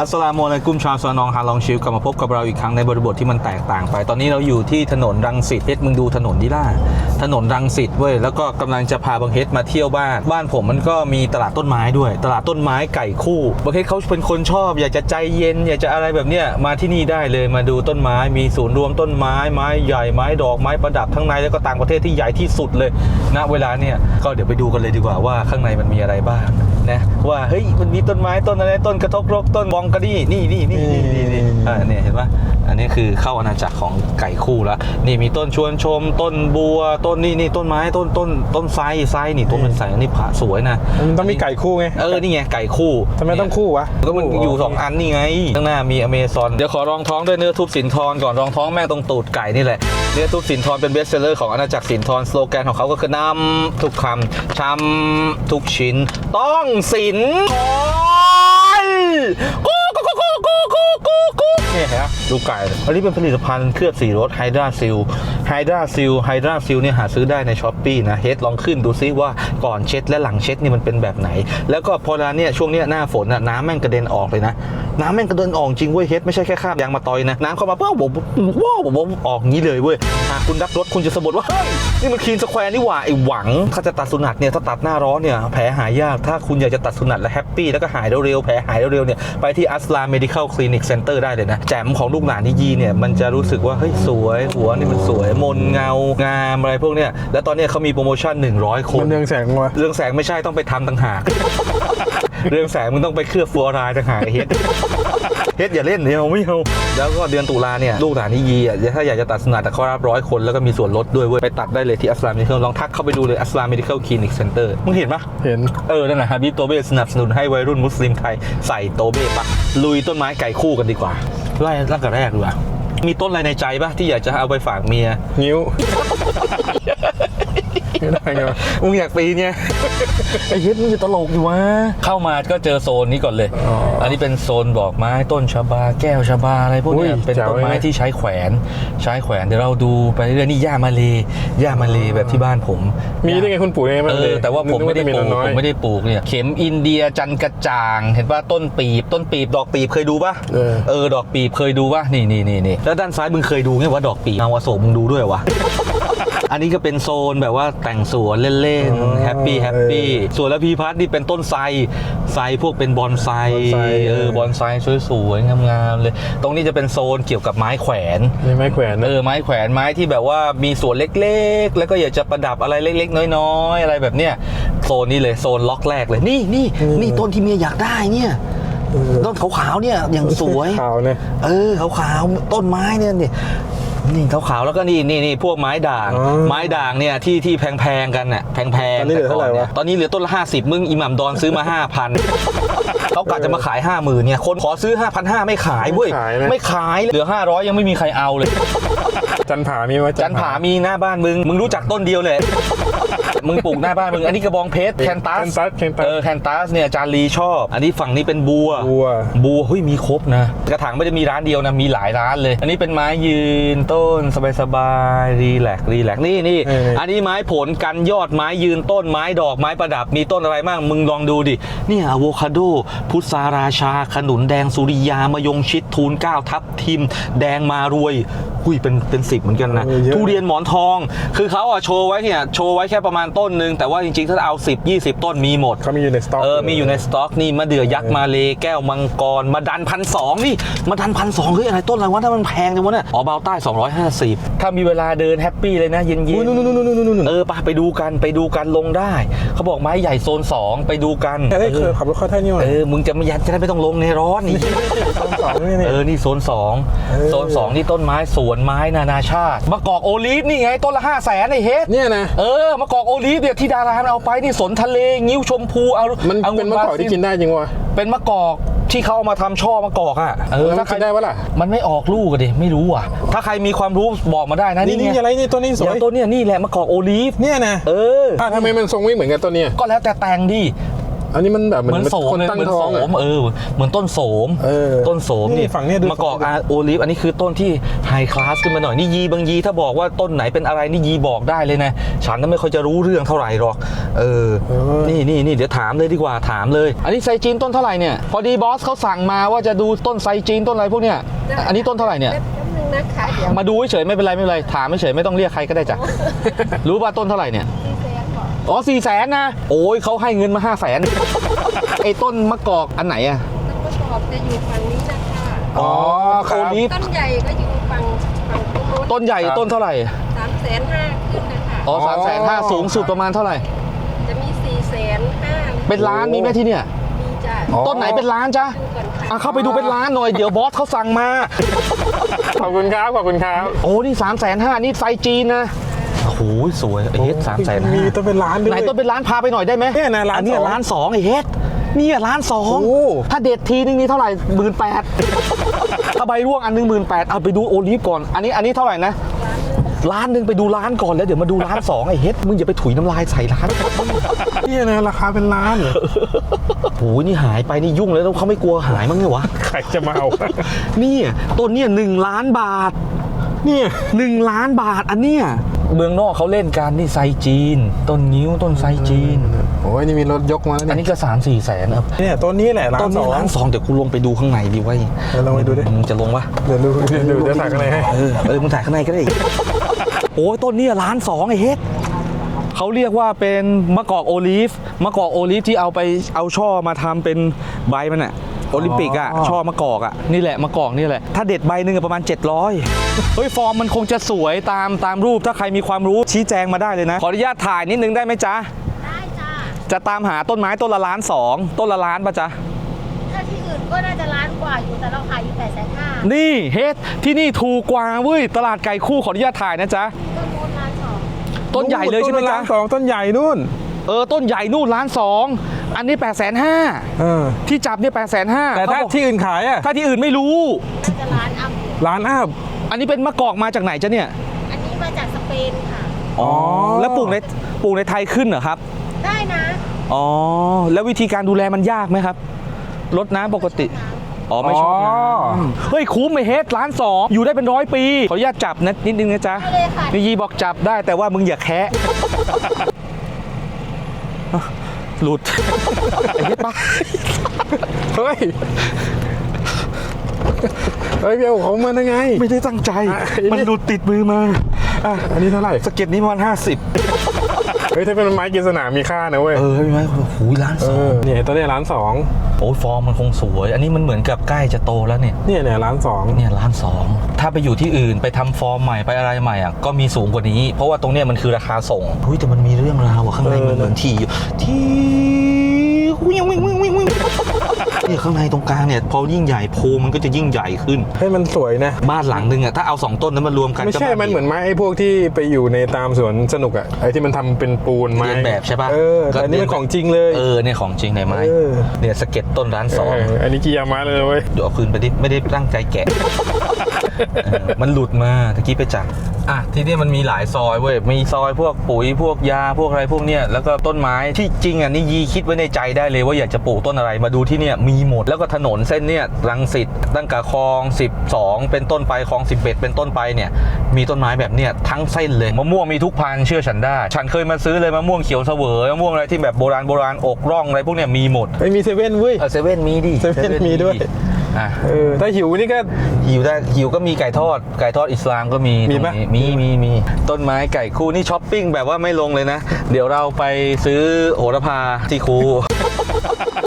อัสลามุอะลัยกุมชาวซานองฮาลองชิลกลับมาพบกับเราอีกครั้งในบริบทที่มันแตกต่างไป ตอนนี้เราอยู่ที่ถนนรังสิตเฮ็ดมึงดูถนนดิล่า ถนนรังสิตเว้ยแล้วก็กำลังจะพาบังเฮ็ดมาเที่ยวบ้าน บ้านผมมันก็มีตลาดต้นไม้ด้วย ตลาดต้นไม้ไก่คู่บังเฮ็ดเขาเป็นคนชอบ อยากจะใจเย็น อยากจะอะไรแบบเนี้ยมาที่นี่ได้เลยมาดูต้นไม้มีศูนย์รวมต้นไม้ไม้ใหญ่ไม้ดอกไม้ประดับทั้งในแล้วก็ต่างประเทศที่ใหญ่ที่สุดเลยณเวลาเนี่ยก็เดี๋ยวไปดูกันเลยดีกว่าว่าข้างในมันมีอะไรบ้าง นะว่าเฮ้ยมันมีต้นไม้ต้นอะไรต้นกระทบรกต้นบองกระดี่นี่นี่นี่นี่นี่นี่อ่าเนี่ยเห็นปะอันนี้คือเข้าอาณาจักรของไก่คู่แล้วนี่มีต้นชวนชม ต้นบัวต้นนี่นี่ต้นไม้ต้นต้นต้นไทรไทรนี่ต้นเป็นไทรอันนี้ผาสวยนะมันต้องมีไก่คู่ไงเออนี่ไงไก่คู่ทำไมต้องคู่วะก็มันอยู่สองอันนี่ไงข้างหน้ามีอเมซอนเดี๋ยวขอรองท้องด้วยเนื้อทุบสินทรก่อนรองท้องแม่งตรงตูดไก่นี่แหละเนื้อทุบสินทรเป็นเบสเซลเลอร์ของอาณาจักรสินทรสโลแกนของเขาก็คือนำทุกคำชำทุกชิ้นต้องสินทรกูกูกูกูกูกูกูเนี่ยเห็นไหมดูไก่ อันนี้เป็นผลิตภัณฑ์เคลือบสีรถไฮดราซิลไฮดราซิลไฮดราซิลเนี่ยหาซื้อได้ในช้อปปีนะเฮดลองขึ้นดูซิว่าก่อนเช็ดและหลังเช็ดนี่มันเป็นแบบไหน แล้วก็พอเวลาเนี่ยช่วงเนี้ยหน้าฝนน่ะน้ำแม่งกระเด็นออกเลยนะ น้ำแม่งกระเด็นออกจริงเว้ยเฮดไม่ใช่แค่ข้ามยางมาตอยนะน้ำเข้ามาเป้าผมว้าวผมออกงี้เลยเว้ยหากคุณรักรถคุณจะสะบัดว่าเฮ้ยนี่มันคลีนสแควร์นี่หว่าไอหวังถ้าจะตัดสุนัขเนี่ยถ้าตัดหน้าร้อนเนี่ยแผลหายยากถ้าคุณอยากจะตัดสุนัขและแฮปปี้แล้วก็หายเร็วๆแผลหายเร็วๆเนี่ยไปที่อัสลา medical clinic center ได้เลยนะแจมของลูกหลานที่ยีเนี่ยมันจะรู้สึกว่าเฮ้ยสวย หัวนี่มันสวยมนเงางามอะไรพวกเนี้ยแล้วตอนเนี้ยเขามีโปรโมชั่น 100 คนมันเรืองแสงวะเรื่องแสงไม่ใช่ต้องไปทำต่างหาก เรื่องแสงมึงต้องไปเคลือบฟลูออไรด์ต่างหากไอ้เฮ็ดเฮ็ดอย่าเล่นเนี่ยไม่เอาแล้วก็เดือนตุลาเนี่ยลูกหลานที่ยีอะถ้าอยากจะตัดสนาแต่เขารับร้อยคนแล้วก็มีส่วนลดด้วยเว้ยไปตัดได้เลยที่อัสลาม medical ลองทักเข้าไปดูเลยอัสลาม medical clinic center มึงเห็นปะเห็น เออ นั่นแหละฮะบิโตเบ้สนับสนุนให้วัยรุ่นมุสลิมไทยใส่โตเบ้ปะลุยต้นไม้ไก่คู่กันดีกว่า ไล่ตั้งแต่แรกดีกว่ามีต้นอะไรในใจปะที่อยากจะเอาไปฝากเมีย นิ้ว ไม่ได้ไงวะมึงอยากปีนไง ไอ้เฮ็ดมึงจะตลกอยู่วะ เข้ามาก็เจอโซนนี้ก่อนเลย อ๋ออัอันนี้เป็นโซนดอกไม้ต้นชะบา แก้วชะบาอะไรพวกเนี้ยอุ้ยเป็นต้นไม้แจ๋วเลยนะ ที่ใช้แขวน ใช้แขวนเดี๋ยวเราดูไปเรื่อยๆนี่หญ้ามาเลยหญ้ามาเลยแบบที่บ้านผมมีได้ไงคุณปู่ได้ไงเอบ้างเลอยแต่ว่าผมไม่ได้ปลูกน้อย ผมไม่ได้ปลูกเนี่ยเข็มอินเดียจันกระจ่าง เห็นป่ะต้นปีบต้นปีบดอกปีบเคยดูป่ะเออ เออดอกปีบเคยดูป่ะนี่นี่นี่นี่แล้วด้านซ้ายมึงเคยดูไงว่าดอกปีบเอาวาโศกมึงดูด้วยวะ อันนี้ก็เป็นโซนแบบว่าแต่งสวนเล่นอ๋อๆแฮปปี้แฮปปี้ส่วนแล้วพีพัทนี่เป็นต้นไทรไทรพวกเป็นบอนไซบอนไซเออบอนไซสวยๆงามๆเลย ตรงนี้จะเป็นโซนเกี่ยวกับไม้แขวนมีไม้แขวนเอนะอไม้แขวนไม้ที่แบบว่ามีสวนเล็กๆ แล้วก็อยากจะประดับอะไรเล็ก ๆ น้อยๆ อะไรแบบเนี้ยโซนนี้เลยโซนล็อกแรกเลยนี่นี่นี่ต้นที่เมียอยากได้เนี่ยต้นขาวๆเนี่ยอย่างสวยขาวเนี่ยเออขาวๆต้นไม้เนี่ยนี่ นี่ขาวๆแล้วก็นี่นี่นี่พวกไม้ด่าง อ๋อไม้ด่างเนี่ยที่ที่แพงๆกันน่ะแพงๆตอนนี้เหลือเท่าไหร่วะ ตอนนี้เหลือต้นละห้าสิบมึงอิหมัมดอนซื้อมาห้าพันเขากะจะมาขายห้าหมื่นเนี่ยคนขอซื้อห้าพันห้าไม่ขายเว้ยไม่ขายนะ ไม่ขายเหลือห้าร้อยยังไม่มีใครเอาเลย จันผามีไหมจันผามีหน้าบ้านมึง มึงรู้จักต้นเดียวเลย มึงปลูกหน้าบ้านมึง อันนี้กระบองเพชรแคนตัแคสนตัสแคนตัสเออแคนตัสเนี่ยจานลีชอบ อันนี้ฝั่งนี้เป็นบัว บัว บัวเฮ้ยมีครบนะ กระถางไม่ได้มีร้านเดียวนะ มีหลายร้านเลย อันนี้เป็นไม้ยืนต้นสบายๆรีแลกซ์รีแลกซ์นี่นี่เอออันนี้ไม้ผลกันยอดไม้ยืนต้นไม้ดอกไม้ประดับมีต้นอะไรบ้างมึงลองดูดิเนี่ยอะโวคาโด พุทราราชา ขนุนแดงสุริยามะยงชิดทูลเก้าทับทิม แดงมารวย หุยเป็นเป็นสิบเหมือนกันนะเออเยอะทุเรียนหมอนทอง คือเขาอะโชว์ไว้เนี่ยโชว์ไว้แค่ประมาณต้นหนึ่งแต่ว่าจริงๆ ถ้าเอา 10 20 ต้นมีหมดเขามีอยู่ในสต็อกเออมีอยู่ในสต็อกนี่มะเดื่อยักษ์มาเลแก้วมังกรมาดันพันสองนี่มาดันพันสองเฮ้ยอะไรต้นอะไรวะถ้ามันแพงจังวะเนี่ยอ๋อเบาใต้ 250 ถ้ามีเวลาเดินแฮปปี้เลยนะเย็นอุ้ยนู่นนู่นนู่นนู่นนู่นๆเออไปไปดูกันไปดูกันลงได้ เขาบอกไม้ใหญ่โซน 2 ไปดูกันแต่ได้เคยขับรถเข้าท่านี่หว่าเออมึงจะไม่ยันจะได้ไม่ต้องลงในร้อนนี่สองสองนี่เนี่ยเออนี่โซนสองเออโซนสองนี่ต้นไม้สวนไม้นานาชาติมะกอกโอลีฟนี่ไงต้นละห้าแสนไอ้เฮ็ดเนี่ยนะเออมะกอกโอลีฟเนี่ยที่ดารามันเอาไปนี่สนทะเลงิ้วชมพูเอามันอาเป็นมะกอกที่กินได้จริงวะเป็นมะกอกที่เขาเอามาทำช่อมะกอกอะเออแล้วมัถ้านใครกินได้ปะล่ะมันไม่ออกลูกอะดิไม่รู้อะ ถ้าใครมีความรู้บอกมาได้นะนี่นี่นี่ไงอะไรนี่ตัวนี้สอวยย่างต้นเนี่ยนี่แหละมะกอกโอลีฟเนี่ยนะเอออะทำไมมันทรงไม่เหมือนกันตัวเนี้ยก็แล้วแต่แต่งดิ อันนี้มันแบบเหเหมืมืออนนโสมคนเลยตั้งเหมือนท้โสองอะมเออเหมือนต้นโสมเออต้นโสมนี่นี่ฝั่งเนี้ยดูมะกอกอาโอลิฟอันนี้คือต้นที่ไฮคลาสขึ้นมาหน่อยนี่ยีบางยีถ้าบอกว่าต้นไหนเป็นอะไรนี่ยีบอกได้เลยนะ ฉันก็ไม่ค่อยจะรู้เรื่องเท่าไหร่หรอกเออเออนี่นี่นี่เดี๋ยวถามเลยดีกว่าถามเลย อันนี้ไซจีนต้นเท่าไหร่เนี่ยพอดีบอสเขาสั่งมาว่าจะดูต้นไซจีนต้นอะไรพวกเนี้ยอันนี้ต้นเท่าไหร่เนี่ย แป๊บนึงนะคะเดี๋ยวมาดูเฉยๆไม่เป็นไรไม่เป็นไรถามเฉยๆไม่ต้องเรียกใครก็ได้จ้ะ รู้ว่าต้นเท่าไหร่เนี่ยพี่แซนบ อกอ๋อสี่แสนนะ โอ้ยเขาให้เงินมาห้าแสนไอ้ต้นมะกอกอันไหนอะต้นประกอบจะอยู่ฝั่งนี้นะคะอ๋อคโอรับลิฟต้นใหญ่ก็อยู่ฝั่งฝั่งตรงโน้นต้นใหญ่ต้นเท่าไหร่ สามแสนห้าขึ้นนะคะ อ๋อสามแสนห้าสูงสุดประมาณเท่าไหร่ จะมีสี่แสนห้าเป็นล้านมีไหมที่เนี่ย มีจ้ะอ๋อ ต้นไหนเป็นล้านจ้ะดูก่อนค่ะ อะเข้าไปดูเป็นล้านหน่อย เดี๋ยวบอสเขาสั่งมา ขอบคุณครับ ขอบคุณครับ โอ้นี่สามแสนห้านี่ไซจีนนะ โอ้โหสวยไอ้เฮ็ดสามแสนมีห้าต้นเป็นล้านด้วยไหนต้นเป็นล้านพาไปหน่อยได้ไหมเนี่ยนะล้านอันเนี้ยสองล้านสองไอ้เฮ็ดเนี่ยล้านสองโอ้ถ้าเด็ดทีนึงนี่เท่าไหร่หมื่นแปดถ้าใบร่วงอันหนึงหมื่นแปดเอาไปดูโอลิฟก่อน อันนี้อันนี้เท่าไหร่นะล้านหนึ่งไปดูล้านก่อนแล้วเดี๋ยวมาดูล้านสองไอ้เฮ็ดมึงอย่าไปถุยน้ำลายใส่ร้านเนี่ยนะราคาเป็นล้านเหรอโอ้ยนี่หายไปนี่ยุ่งแล้วเขาไม่กลัวหายมั้งเนี่ยวะใครจะมาเอาเนี่ยต้นเนี่ยหนึ่งล้านบาท เนี่ยหนึ่งล้านบาทอันเนี้ย เมืองนอกเขาเล่นกันนี่ไซจีน ต้นงิ้วต้นไซจีน โอ้ยนี่มีรถยกมาแล้วอันเนี่ยนี้ก็สามสี่แสนครับเนี่ยต้นนี้แหละล้าต้นนสนี้องล้านสองเดี๋ยวกูลงไปดูข้างในดีไว้ยเดี๋ยวลองไปดูดิมึงจะลงปะเดี๋ยวดูเดี๋ยวดูเดี๋ยวถ่ายกันเลยให้ เออเออมึงถ่ายข้างในก็ได้ โอ้ยต้นเนี้ล้านสองไอ้เฮ็ดเขาเรียกว่าเป็นมะกอกโอลีฟมะกอกโอลีฟที่เอาไปเอาช่อมาทำเป็นใบมันอะ โอลิมปิกอะช่อมะกอกอะนี่แหละมะกอกนี่แหละ ถ้าเด็ดใบหนึ่งอะประมาณ 700 เฮ้ย ฟอร์มมันคงจะสวยตามตามรูปถ้าใครมีความรู้ชี้แจงมาได้เลยนะ ขออนุญาตถ่ายนิดนึงได้ไหมจ๊ะ ได้จ้าจะตามหาต้นไม้ต้นละล้านสองต้นละล้านปะจ๊ะถ้าที่อื่นก็น่าจะล้านกว่าอยู่แต่เราขายอยู่แปดแสนห้านี่เฮ็ดที่นี่ถูกกว่าเว้ยตลาดไก่คู่ขออนุญาตถ่ายนะจ๊ะก็โน้นล้านสองต้นใหญ่เลยใช่ไหมต้นจ๊ะล้านสองต้นใหญ่นู่น เออต้นใหญ่นู่นล้านสองอันนี้8ปดแสนห้าเออ ที่จับเนี่ยแปดแสนห้าแต่ถ้าที่อื่นขายอะถ้าที่อื่นไม่รู้ น่าจะล้านอัพอยู่ล้านอัพอันนี้เป็นมะกอกมาจากไหนจ๊ะเนี่ย อันนี้มาจากสเปนค่ะ อ๋อ แล้วปลูกในปลูกในไทยขึ้นเหรอครับ ได้นะอ๋อ แล้ววิธีการดูแลมันยากไหมครับรดน้ำปกติ อ๋อ ไม่ชอบน้ำเฮ้ย คุ้มไหมเฮ็ดล้านสองอยู่ได้เป็นร้อยปี ขออนุญาตจับนะนิดนึงนะจ๊ะได้เลยค่ะ นี่ยีบอกจับได้แต่ว่ามึงอย่าแคะ หลุดไอ้เหี้ยปะเฮ้ย เฮ้ยพี่เอาของมาได้ไง ไม่ได้ตั้งใจอะไอ้นี่มันหลุดติดมือมา อะ อันนี้เท่าไหร่สเก็ตนี้ประมาณห้าสิบ เฮ้ยถ้าเป็นไม้กินสนามมีค่านะเว้ย เออไม่ไหมหูยล้านเอสองอเนี่ยต้นเนี้ล้านสองโอ้ยฟอร์มมันคงสวย อันนี้มันเหมือนกับใกล้จะโตแล้วเนี่ย เนี่ยเนี่ยล้านสองเนี่ยล้านสองถ้าไปอยู่ที่อื่นไปทำฟอร์มใหม่ไปอะไรใหม่อะก็มีสูงกว่านี้ เพราะว่าตรงเนี้ยมันคือราคาส่งเฮ้ยแต่มันมีเรื่องราวอะข้างในมันเหมือนทีอยู่ทีวิ่งวิ่งวิ่งวิ่งวิ่ง เนี่ยข้างในตรงกลางเนี่ยพอยิ่งใหญ่โพรงมันก็จะยิ่งใหญ่ขึ้น ให้มันสวยนะ บ้านหลังนึงอะถ้าเอาสองต้นนั้นมารวมกันไม่ใช่ ก็บ้ามันเหมือนไม้ไอ้พวกที่ไปอยู่ในตามสวนสนุกอะไอ้ที่มันทำเป็นปูนไม้เรียนแบบใช่ปะเออแต่อันนี้มันของจริงเลย เออเนี่ยของจริงไหนไม้เออ เนี่ยสเก็ตต้นร้านสองเอออันนี้กิยามาเลยเว้ย เดี๋ยวเอาคืนไปดิไม่ได้ตั้งใจแกะเออมันหลุดมาตะกี้ไปจับ อะที่นี่มันมีหลายซอยเว้ยมีซอยพวกปุ๋ยพวกยาพวกอะไรพวกเนี้ยแล้วก็ต้นไม้ที่จริงอะนี่ยีคิดไว้ในใจได้เลยว่าอยากจะปลูกต้นอะไรมาดูที่เนี่ยมีหมดแล้วก็ถนนเส้นเนี่ยรังสิตตั้งแต่คลอง 12 เป็นต้นไปคลอง 11 เป็นต้นไปเนี่ยมีต้นไม้แบบเนี้ยทั้งเส้นเลยมะม่วงมีทุกพันธุ์เชื่อฉันได้ ฉันเคยมาซื้อเลยมะม่วงเขียวเสวยมะม่วงอะไรที่แบบโบราณโบราณอกร่องอะไรพวกเนี้ยมีหมดไม่มีเซเว่นเว้ยเออเซเว่นมีดิเซเว่นมีด้วย อะเออถ้าหิวนี่ก็ หิวได้หิวก็มีไก่ทอด ไก่ทอดอิสลามก็มีมีตรงปะนี้มีมีมีต้นไม้ไก่คู่นี่ช้อปปิ้งแบบว่าไม่ลงเลยนะ เดี๋ยวเราไปซื้อโหระพาที่คู